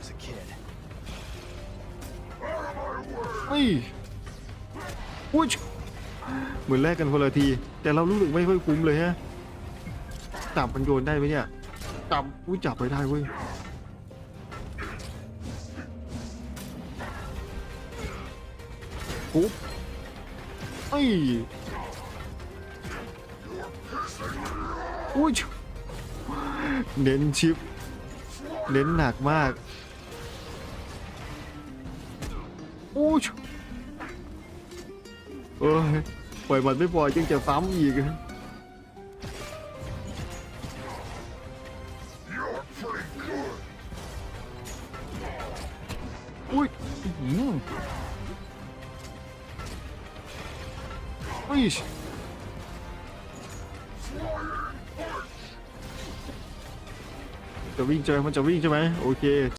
was a kid. เฮ้ยอุ้ยเหมือนแลกกันคนละที แต่เรารู้สึกไม่ค่อยคุ้มเลยฮะจับมันโยนได้ไหมเนี่ยจับอุ้ยจับไปได้เว้ยปุ๊บเอ้ยอุ้ยเน้นชิป เน้นหนักมาก อุ้ยเอ้ยปล่อยมันไม่ปล่อยจึงจะซ้ำอีกอุ้ยอื้อหืออุ้ยจะวิ่งใช่ไหมมันจะวิ่งใช่ไหมโอเค